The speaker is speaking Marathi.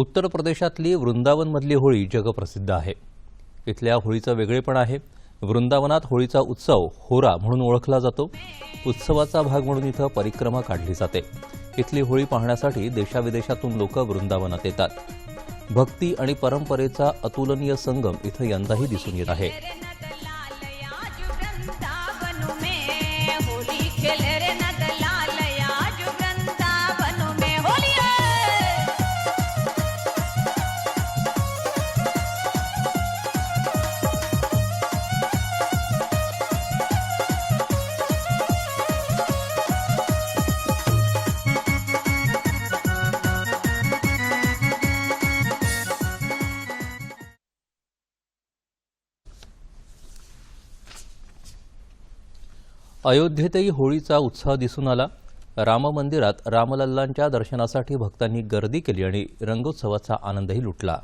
उत्तर प्रदेशातली वृंदावनमधली होळी जगप्रसिद्ध आहे. इथल्या होळीचं वेगळेपण आहे. वृंदावनात होळीचा उत्सव होरा म्हणून ओळखला जातो. उत्सवाचा भाग म्हणून इथं परिक्रमा काढली जाते. इथली होळी पाहण्यासाठी देशाविदेशातून लोक वृंदावनात येतात. भक्ती आणि परंपरेचा अतुलनीय संगम इथं यंदाही दिसून येत आहे. अयोध्येतही होळीचा उत्साह दिसून आला. राम मंदिरात रामलल्लांच्या दर्शनासाठी भक्तांनी गर्दी केली आणि रंगोत्सवाचा आनंदही लुटला.